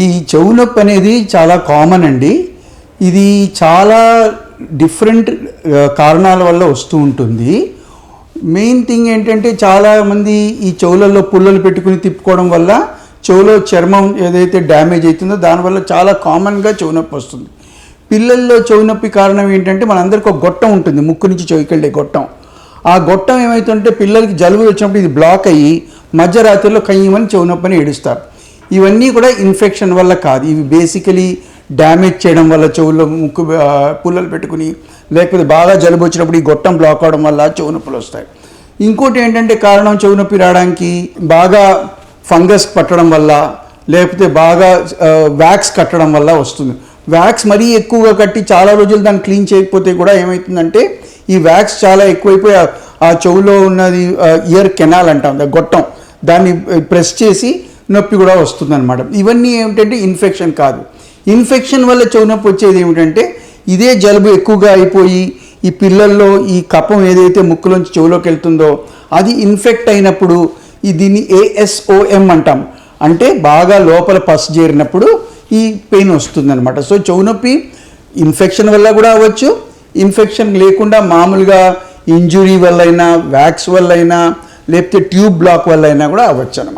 ఈ చెవు నొప్పి అనేది చాలా కామన్ అండి. ఇది చాలా డిఫరెంట్ కారణాల వల్ల వస్తూ ఉంటుంది. మెయిన్ థింగ్ ఏంటంటే చాలామంది ఈ చెవులలో పుల్లలు పెట్టుకుని తిప్పుకోవడం వల్ల చెవులో చర్మం ఏదైతే డ్యామేజ్ అవుతుందో దానివల్ల చాలా కామన్గా చెవు నొప్పి వస్తుంది. పిల్లల్లో చెవు నొప్పి కారణం ఏంటంటే మనందరికీ ఒక గొట్టం ఉంటుంది ముక్కు నుంచి చెవికెళ్ళే గొట్టం. ఆ గొట్టం ఏమవుతుంటే పిల్లలకి జలుబు వచ్చినప్పుడు ఇది బ్లాక్ అయ్యి మధ్యరాత్రిలో కయ్యమని చెవు నొప్పిని ఏడుస్తారు. ఇవన్నీ కూడా ఇన్ఫెక్షన్ వల్ల కాదు. ఇవి బేసికలీ డ్యామేజ్ చేయడం వల్ల చెవుల్లో ముక్కు పుల్లలు పెట్టుకుని లేకపోతే బాగా జలుబు వచ్చినప్పుడు ఈ గొట్టం బ్లాక్ అవడం వల్ల చెవు నొప్పులు వస్తాయి. ఇంకోటి ఏంటంటే కారణం చెవు నొప్పి రావడానికి బాగా ఫంగస్ పట్టడం వల్ల లేకపోతే బాగా వ్యాక్స్ కట్టడం వల్ల వస్తుంది. వ్యాక్స్ మరీ ఎక్కువగా కట్టి చాలా రోజులు దాన్ని క్లీన్ చేయకపోతే కూడా ఏమవుతుందంటే ఈ వ్యాక్స్ చాలా ఎక్కువైపోయి ఆ- చెవులో ఉన్నది ఇయర్ కెనాల్ అంటాం గొట్టం. దాన్ని ప్రెస్ చేసి నొప్పి కూడా వస్తుందన్నమాట. ఇవన్నీ ఏమిటంటే ఇన్ఫెక్షన్ కాదు. ఇన్ఫెక్షన్ వల్ల చెవునొప్పి వచ్చేది ఏమిటంటే ఇదే జలుబు ఎక్కువగా అయిపోయి ఈ పిల్లల్లో ఈ కపం ఏదైతే ముక్కులోంచి చెవులోకి వెళ్తుందో అది ఇన్ఫెక్ట్ అయినప్పుడు ఈ దీన్ని ఏఎస్ఓఎం అంటాం. అంటే బాగా లోపల పస్ చేరినప్పుడు ఈ పెయిన్ వస్తుందన్నమాట. సో చెవునొప్పి ఇన్ఫెక్షన్ వల్ల కూడా అవ్వచ్చు. ఇన్ఫెక్షన్ లేకుండా మామూలుగా ఇంజురీ వల్ల అయినా వ్యాక్స్ వల్ల అయినా లేకపోతే ట్యూబ్ బ్లాక్ వల్ల అయినా కూడా అవ్వచ్చు అనమాట